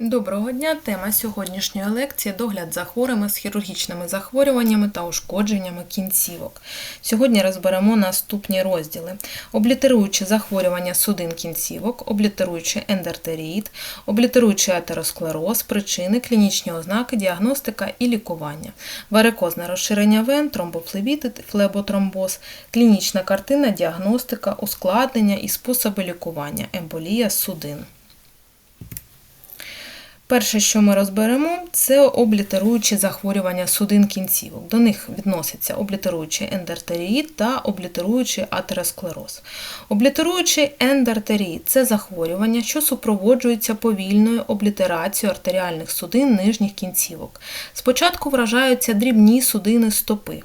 Доброго дня! Тема сьогоднішньої лекції догляд за хворими з хірургічними захворюваннями та ушкодженнями кінцівок. Сьогодні розберемо наступні розділи: облітеруючі захворювання судин кінцівок, облітеруючий ендертеріїд, облітеруючий атеросклероз, причини, клінічні ознаки, діагностика і лікування, варикозне розширення вен, тромбофлебіт, флеботромбоз, клінічна картина, діагностика, ускладнення і способи лікування, емболія судин. Перше, що ми розберемо, це облітеруючі захворювання судин кінцівок. До них відносяться облітеруючий ендартеріїд та облітеруючий атеросклероз. Облітеруючий ендартеріїд – це захворювання, що супроводжується повільною облітерацією артеріальних судин нижніх кінцівок. Спочатку вражаються дрібні судини стопи.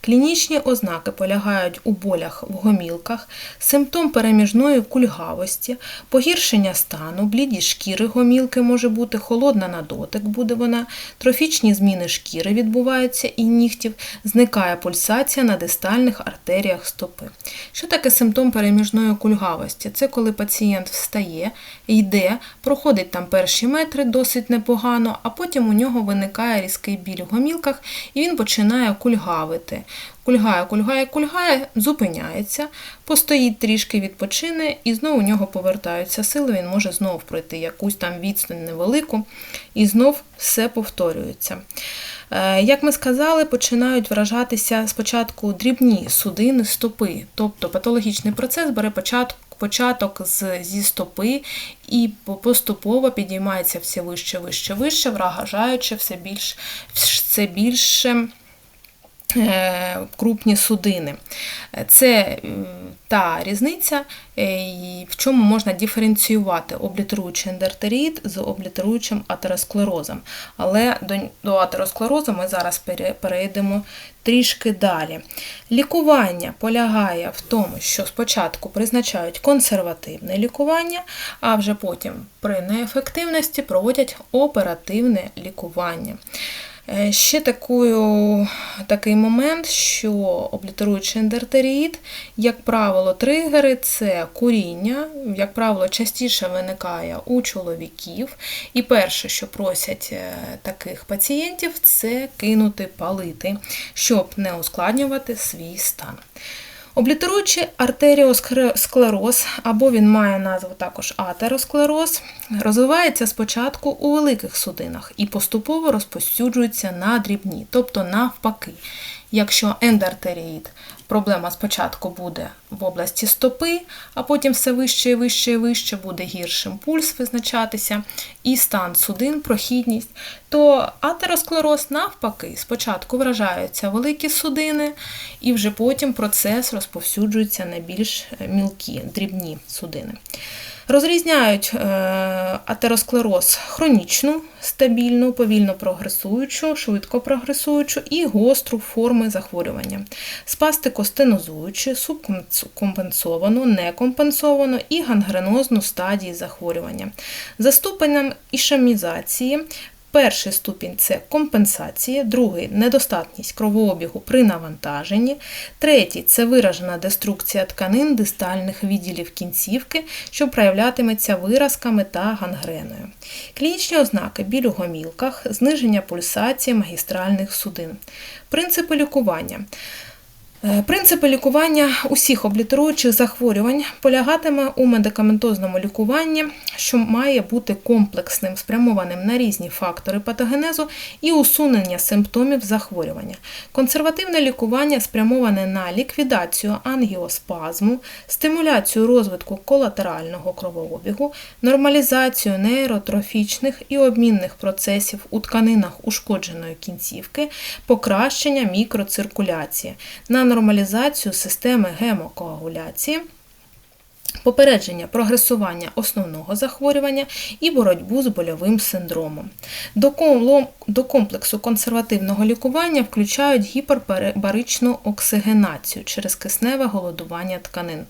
Клінічні ознаки полягають у болях в гомілках, симптом переміжної кульгавості, погіршення стану, бліді шкіри гомілки може бути, холодна на дотик буде вона, трофічні зміни шкіри відбуваються і нігтів, зникає пульсація на дистальних артеріях стопи. Що таке симптом переміжної кульгавості? Це коли пацієнт встає, йде, проходить там перші метри досить непогано, а потім у нього виникає різкий біль в гомілках і він починає кульгавити робити. Кульгає, кульгає, кульгає, зупиняється, постоїть трішки відпочине, і знову у нього повертаються сили, він може знову пройти якусь там відстань невелику, і знов все повторюється. Е, як ми сказали, починають вражатися спочатку дрібні судини стопи, тобто патологічний процес бере початок. Початок з, зі стопи і поступово підіймається все вище, вище, вище, вражаючи все більш, все більше крупні судини. Це та різниця, е, в чому можна диференціювати облітеруючий ендертеріт з облітеруючим атеросклерозом. Але до атеросклерозу ми зараз перейдемо трішки далі. Лікування полягає в тому, що спочатку призначають консервативне лікування, а вже потім при неефективності проводять оперативне лікування. Е, ще такою, такий момент, що облітеруючий ендертеріїд, як правило, тригери це куріння, як правило, частіше виникає у чоловіків. І перше, що просять е, таких пацієнтів, це кинути палити, щоб не ускладнювати свій стан. Облітеруючий артеріосклероз, або він має назву також атеросклероз, розвивається спочатку у великих судинах і поступово розпосюджується на дрібні, тобто навпаки. Якщо ендоартеріїд проблема спочатку буде в області стопи, а потім все вище і вище і вище буде гіршим пульс визначатися, і стан судин, прохідність, то атеросклероз навпаки, спочатку вражаються великі судини, і вже потім процес розповсюджується на більш мілкі, дрібні судини. Розрізняють е, атеросклероз хронічну, стабільну, повільно прогресуючу, швидко прогресуючу і гостру форми захворювання, спастикостенозуючу, субкомпенсовану, некомпенсовану і гангренозну стадії захворювання. За ступенем ішемізації Перший ступінь це компенсація, другий недостатність кровообігу при навантаженні, третій це виражена деструкція тканин дистальних відділів кінцівки, що проявлятиметься виразками та гангреною. Клінічні ознаки біль у гомілках, зниження пульсації магістральних судин. Принципи лікування. Е, принципи лікування усіх облітеруючих захворювань полягатиме у медикаментозному лікуванні, що має бути комплексним, спрямованим на різні фактори патогенезу і усунення симптомів захворювання. Консервативне лікування спрямоване на ліквідацію ангіоспазму, стимуляцію розвитку колатерального кровообігу, нормалізацію нейротрофічних і обмінних процесів у тканинах ушкодженої кінцівки, покращення мікроциркуляції. На нормалізацію системи гемокоагуляції попередження прогресування основного захворювання і боротьбу з больовим синдромом. До комплексу консервативного лікування включають гіпербаричну оксигенацію через кисневе голодування тканин.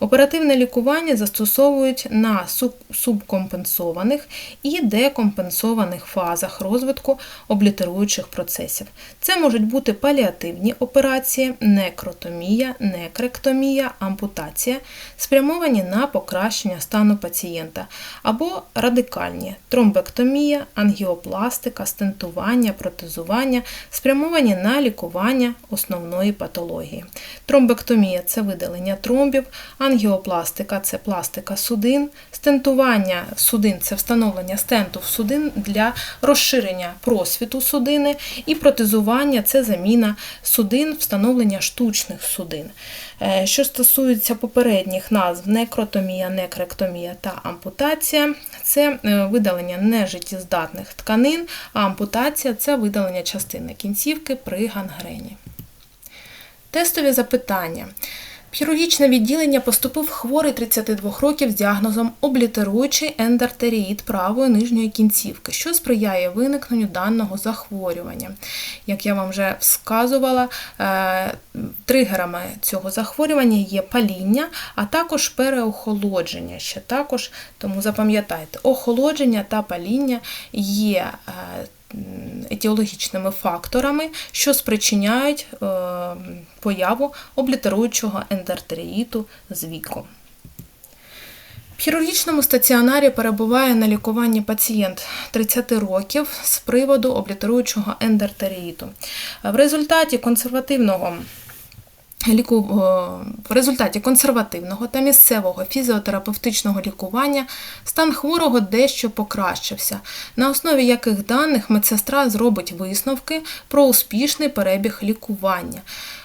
Оперативне лікування застосовують на субкомпенсованих і декомпенсованих фазах розвитку облітеруючих процесів. Це можуть бути паліативні операції, некротомія, некректомія, ампутація, спрямовані спрямовані на покращення стану пацієнта, або радикальні тромбектомія, ангіопластика, стентування, протезування, спрямовані на лікування основної патології. Тромбектомія це видалення тромбів, ангіопластика це пластика судин, стентування судин це встановлення стенту в судин для розширення просвіту судини, і протезування це заміна судин, встановлення штучних судин. Е, Що стосується попередніх назв некротомія, некректомія та ампутація, це е, видалення нежиттєздатних тканин, а ампутація це видалення частини кінцівки при гангрені. Тестові запитання. Хірургічне відділення поступив хворий 32 років з діагнозом облітеруючий ендартеріїд правої нижньої кінцівки, що сприяє виникненню даного захворювання. Як я вам вже сказувала, е, тригерами цього захворювання є паління, а також переохолодження. Ще також, тому запам'ятайте, охолодження та паління є е, етіологічними факторами, що спричиняють е, появу облітеруючого ендартеріїту з віком. В хірургічному стаціонарі перебуває на лікуванні пацієнт 30 років з приводу облітеруючого ендартеріїту. В результаті консервативного. В результаті консервативного та місцевого фізіотерапевтичного лікування стан хворого дещо покращився, на основі яких даних медсестра зробить висновки про успішний перебіг лікування.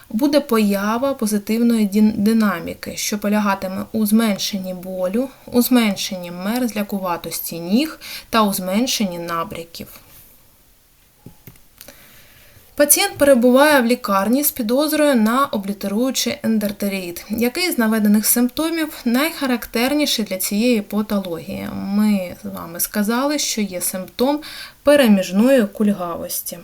Буде поява позитивної динаміки, що полягатиме у зменшенні болю, у зменшенні мерзлякуватості ніг та у зменшенні набряків. Пацієнт перебуває в лікарні з підозрою на облітеруючий ендертеріїд. Який з наведених симптомів найхарактерніший для цієї патології? Ми з вами сказали, що є симптом переміжної кульгавості.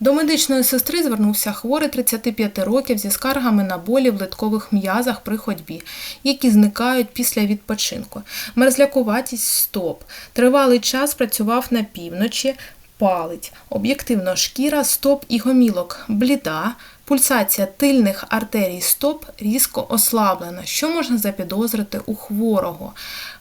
До медичної сестри звернувся хворий 35 років зі скаргами на болі в литкових м'язах при ходьбі, які зникають після відпочинку. Мерзлякуватість стоп. Тривалий час працював на півночі, палить. Об'єктивно шкіра, стоп і гомілок бліда, пульсація тильних артерій стоп різко ослаблена, що можна запідозрити у хворого.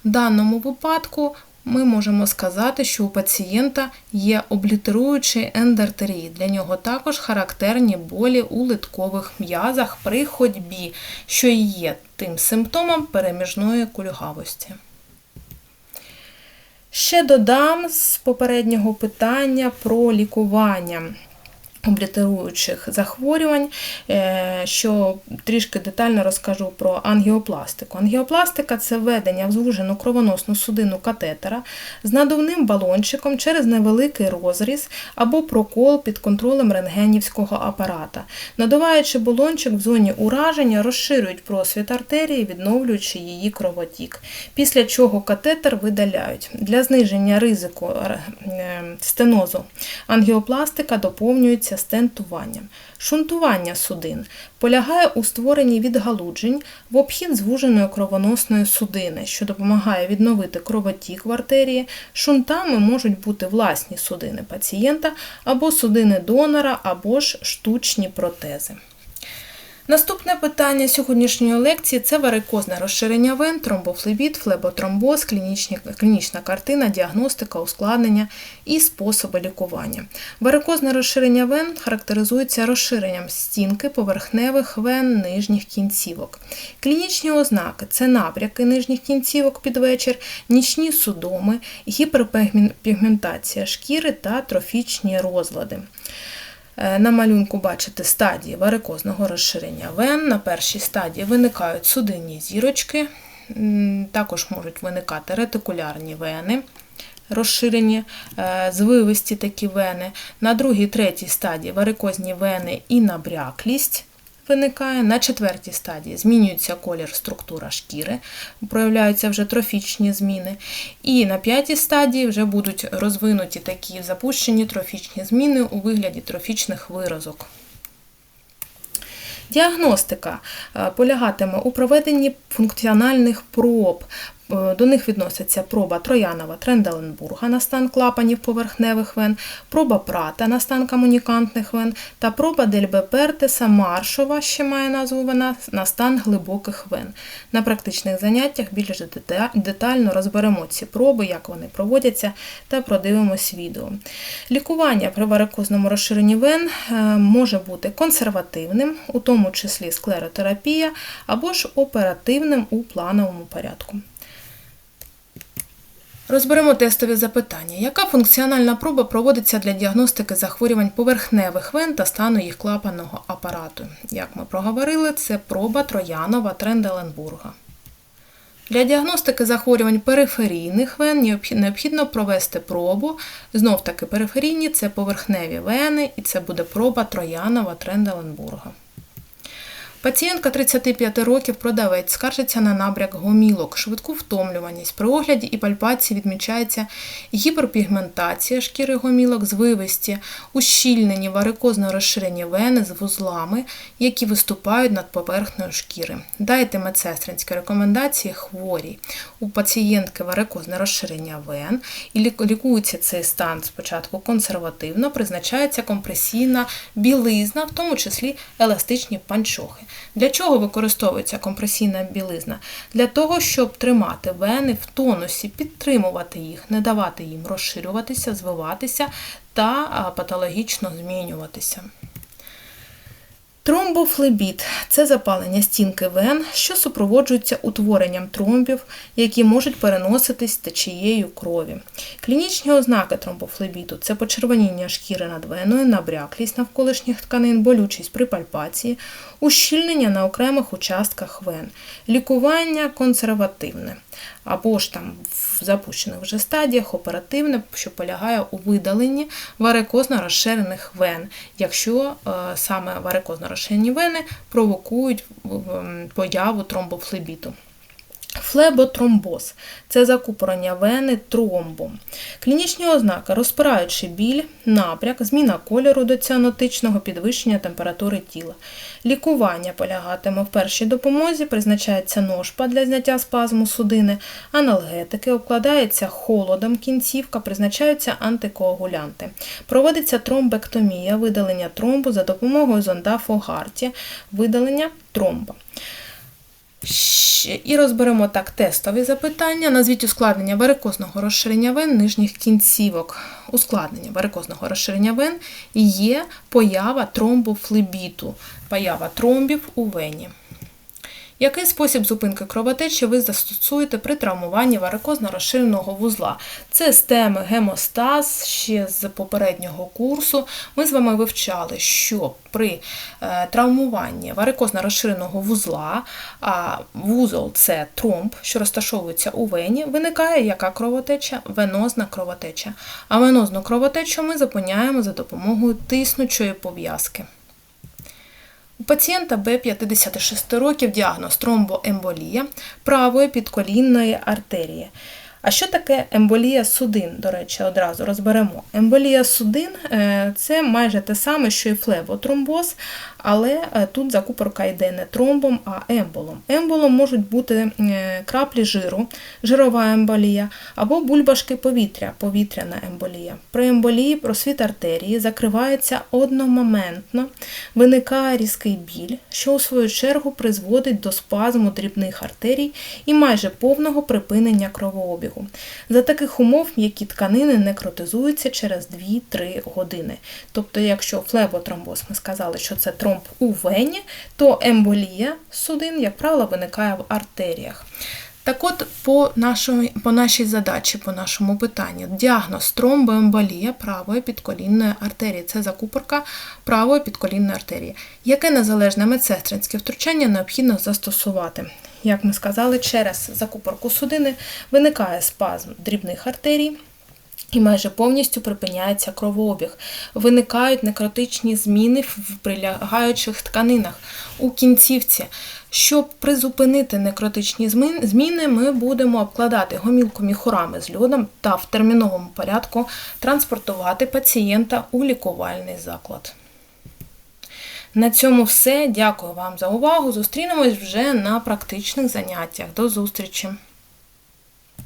В даному випадку ми можемо сказати, що у пацієнта є облітеруючий ендартерій. Для нього також характерні болі у литкових м'язах при ходьбі, що є тим симптомом переміжної кульгавості. Ще додам з попереднього питання про лікування облітеруючих захворювань, е, що трішки детально розкажу про ангіопластику. Ангіопластика це введення в звужену кровоносну судину катетера з надувним балончиком через невеликий розріз або прокол під контролем рентгенівського апарата. Надуваючи балончик в зоні ураження, розширюють просвіт артерії, відновлюючи її кровотік. Після чого катетер видаляють. Для зниження ризику е, стенозу ангіопластика доповнюється стентуванням. Шунтування судин полягає у створенні відгалуджень в обхід звуженої кровоносної судини, що допомагає відновити кровотік в артерії. Шунтами можуть бути власні судини пацієнта або судини донора, або ж штучні протези. Наступне питання сьогоднішньої лекції це варикозне розширення вен, тромбофлебіт, флеботромбоз, клінічна картина, діагностика, ускладнення і способи лікування. Варикозне розширення вен характеризується розширенням стінки поверхневих вен нижніх кінцівок. Клінічні ознаки це набряки нижніх кінцівок під вечір, нічні судоми, гіперпігментація шкіри та трофічні розлади. Е, на малюнку бачите стадії варикозного розширення вен. На першій стадії виникають судинні зірочки, також можуть виникати ретикулярні вени, розширені е, звивисті такі вени. На другій, третій стадії варикозні вени і набряклість виникає. На четвертій стадії змінюється колір структура шкіри, проявляються вже трофічні зміни. І на п'ятій стадії вже будуть розвинуті такі запущені трофічні зміни у вигляді трофічних виразок. Діагностика е, полягатиме у проведенні функціональних проб, До них відносяться проба Троянова Тренделенбурга на стан клапанів поверхневих вен, проба Прата на стан комунікантних вен та проба Дельбепертеса Маршова, ще має назву вона, на стан глибоких вен. На практичних заняттях більш детально розберемо ці проби, як вони проводяться, та продивимось відео. Лікування при варикозному розширенні вен е, може бути консервативним, у тому числі склеротерапія, або ж оперативним у плановому порядку. Розберемо тестові запитання. Яка функціональна проба проводиться для діагностики захворювань поверхневих вен та стану їх клапанного апарату? Як ми проговорили, це проба Троянова Тренделенбурга. Для діагностики захворювань периферійних вен необхідно провести пробу. Знов таки периферійні це поверхневі вени, і це буде проба Троянова Тренделенбурга. Пацієнтка 35 років, продавець, скаржиться на набряк гомілок, швидку втомлюваність. При огляді і пальпації відмічається гіперпігментація шкіри гомілок, звивисті, ущільнені варикозно розширені вени з вузлами, які виступають над поверхнею шкіри. Дайте медсестринські рекомендації хворій. У пацієнтки варикозне розширення вен і лікується цей стан спочатку консервативно, призначається компресійна білизна, в тому числі еластичні панчохи. Для чого використовується компресійна білизна? Для того, щоб тримати вени в тонусі, підтримувати їх, не давати їм розширюватися, звиватися та патологічно змінюватися. Тромбофлебіт це запалення стінки вен, що супроводжується утворенням тромбів, які можуть переноситись течією крові. Клінічні ознаки тромбофлебіту це почервоніння шкіри над веною, набряклість навколишніх тканин, болючість при пальпації, ущільнення на окремих участках вен, лікування консервативне або ж там в запущених вже стадіях оперативне, що полягає у видаленні варикозно розширених вен, якщо е, саме варикозно розширені вени провокують появу тромбофлебіту. Флеботромбоз це закупорення вени тромбом. Клінічні ознаки розпираючий біль, напряк, зміна кольору до ціанотичного, підвищення температури тіла. Лікування полягатиме в першій допомозі, призначається ножпа для зняття спазму судини, аналгетики, обкладається холодом кінцівка, призначаються антикоагулянти. Проводиться тромбектомія, видалення тромбу за допомогою зонда Фогарті, видалення тромба. І розберемо так тестові запитання. Назвіть ускладнення варикозного розширення вен нижніх кінцівок. Ускладнення варикозного розширення вен є поява тромбофлебіту, поява тромбів у вені. Який спосіб зупинки кровотечі ви застосуєте при травмуванні варикозно розширеного вузла? Це стеми гемостаз ще з попереднього курсу. Ми з вами вивчали, що при е, травмуванні варикозно розширеного вузла, а вузол це тромб, що розташовується у вені, виникає яка кровотеча? Венозна кровотеча. А венозну кровотечу ми зупиняємо за допомогою тиснучої пов'язки. У пацієнта Б 56 років діагноз тромбоемболія правої підколінної артерії. А що таке емболія судин? До речі, одразу розберемо. Емболія судин е, це майже те саме, що і флеботромбоз, але е, тут закупорка йде не тромбом, а емболом. Емболом можуть бути е, краплі жиру, жирова емболія, або бульбашки повітря, повітряна емболія. При емболії просвіт артерії закривається одномоментно, виникає різкий біль, що у свою чергу призводить до спазму дрібних артерій і майже повного припинення кровообігу. За таких умов м'які тканини некротизуються через 2-3 години. Тобто, якщо флеботромбоз ми сказали, що це тромб у вені, то емболія судин, як правило, виникає в артеріях. Так от, по, нашої, по нашій задачі, по нашому питанню, діагноз тромбоемболія правої підколінної артерії. Це закупорка правої підколінної артерії. Яке незалежне медсестринське втручання необхідно застосувати? Як ми сказали, через закупорку судини виникає спазм дрібних артерій. І майже повністю припиняється кровообіг. Виникають некротичні зміни в прилягаючих тканинах у кінцівці. Щоб призупинити некротичні зміни, ми будемо обкладати гомілку міхурами з льодом та в терміновому порядку транспортувати пацієнта у лікувальний заклад. На цьому все. Дякую вам за увагу. Зустрінемось вже на практичних заняттях. До зустрічі!